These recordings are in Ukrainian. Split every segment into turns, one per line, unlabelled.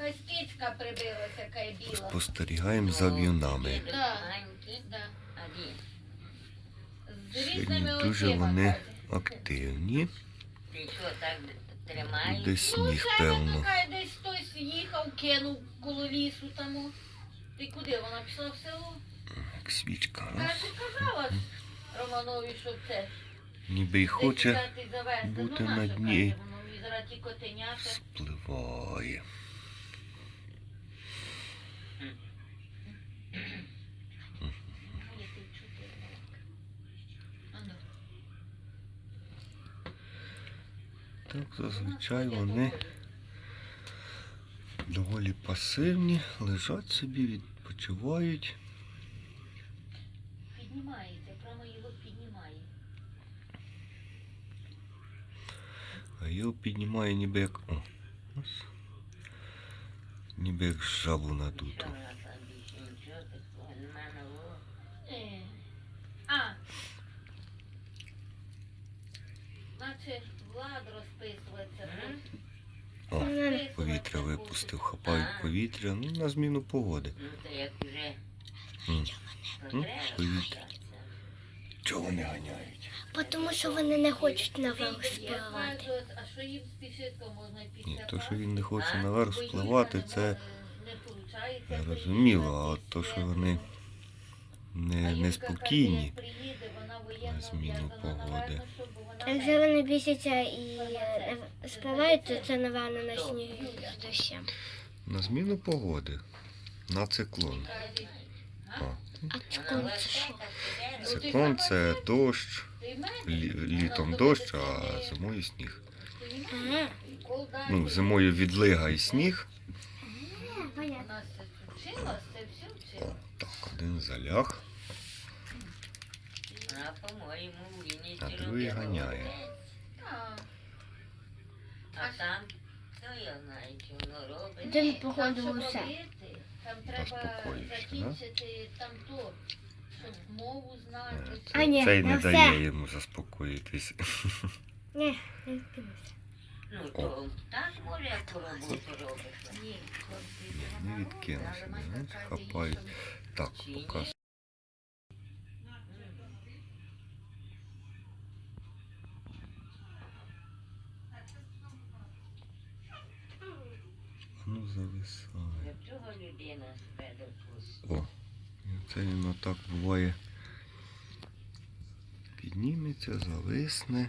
Кицька прибилася, яка біла.
Спостерігаємо за в'юнами. Сьогодні дуже вони активні.
Так тримаєш?
Буде сніг,
це
певно.
така десь хтось їхав, кинув коло лісу тому. Ти куди? Вона пішла в село?
Як свічка.
Каже, казала ж Романові, що це.
Ніби й хоче,
завести.
бути
ну,
на дні. спливає. Так, зазвичай вони доволі пасивні, лежать собі, відпочивають.
Піднімається, прямо його піднімає.
А його піднімає ніби як. О, ось. Ніби як жабу надуту.
Наче Влад розписується.
О, повітря випустив, хапають повітря, ну на зміну погоди.
Ну то як вже
повітря. Чого вони ганяють?
Тому що вони не хочуть наверх спливати.
Ні, то, що він не хоче наверх спливати, це
не
зрозуміло, а от то, що вони не, неспокійні.
приїде, вона воєнна
на зміну погоди.
Якщо вони бісяться і е, спливають, то це, напевно, на снігу з дощем.
На зміну погоди. На циклон.
А циклон це що?
циклон це дощ? Лі- літом дощ, а зимою сніг. Ну, зимою відлига і сніг.
Вона це вчилась, це все
О, так, один заляг.
А
другий ганяє.
А,
там, знає, чи воно робить.
Там,
походу, усе.
Там треба
да?
закінчити там то, мову знати.
Е,
А, ні,
Цей не
все.
дає йому заспокоїтись.
Ні, не відкинувся.
Ну то так може яку роботу робиш.
Ні,
Не відкинувся,
така
хапають. Так, показ. Ну, зависає.
Для чого людина себе допустить?
О, це він отак буває. Підніметься, зависне.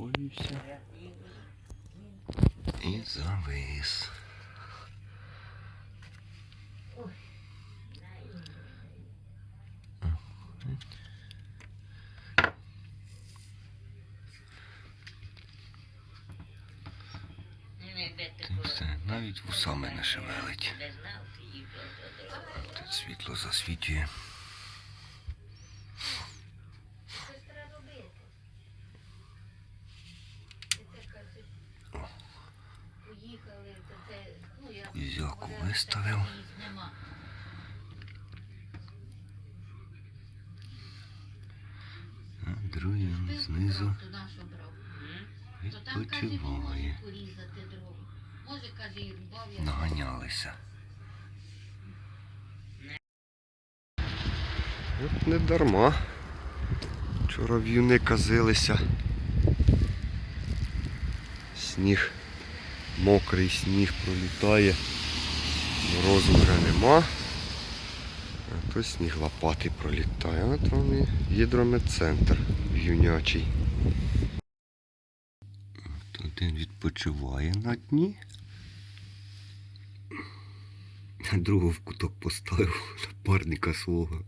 заспокоївся і завис. Все, навіть вусами не шевелить. Тут світло засвічує.
Це ж треба робити. І це каже, поїхали, то це, ну я...
Кузяку
говорила,
виставив.
що їх нема.
А другий он
Пилку
знизу
брав, туди, що брав.
М?
То там, каже, він
відпочиває.
може порізати дрова. Може, каже, і я
Наганялися. От не дарма. Вчора в'юни казилися. Сніг, мокрий сніг пролітає. Морозу вже нема. То сніг лопати пролітає, а там і гідрометцентр юнячий. От Один відпочиває на дні. А другого в куток поставив напарника свого.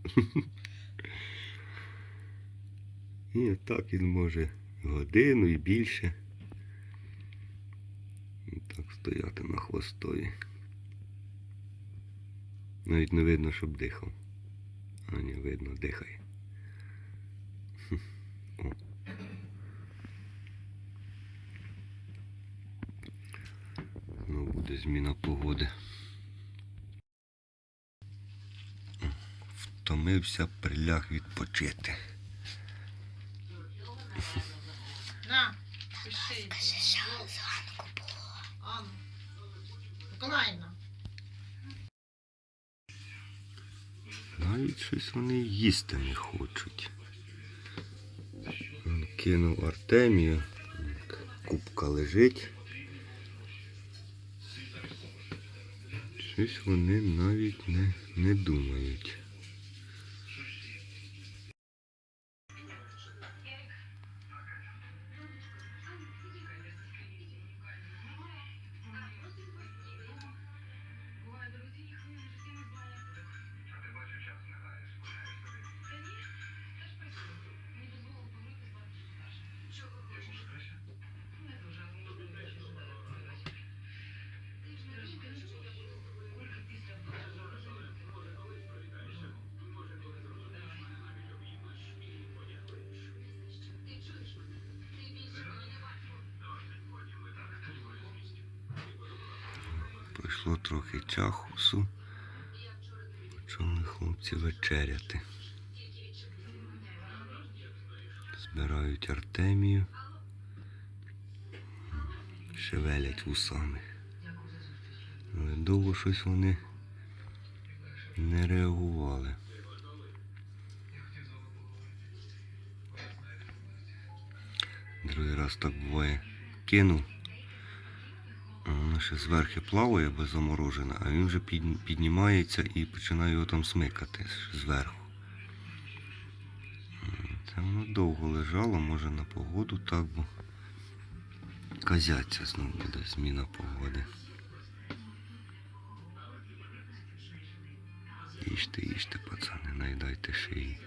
І отак він може годину і більше. Так стояти на хвостові. Навіть не видно, щоб дихав. А ні, видно, дихає. Хм. О. Ну, буде зміна погоди. Втомився, приляг відпочити.
На, пиши. Анна. Миколаївна.
Навіть щось вони їсти не хочуть. Кинув Артемію. Кубка лежить. Щось вони навіть не, не думають. Пройшло трохи чахусу. Почали хлопці вечеряти. Збирають Артемію. Шевелять вусами. Але довго щось вони не реагували. Другий раз так буває. Кинув. Ще зверху плаває, бо заморожена, а він вже піднімається і починає його там смикати зверху. Це воно довго лежало, може на погоду так, бо казяться знову буде зміна погоди. Їжте, їжте, пацани, найдайте шиї.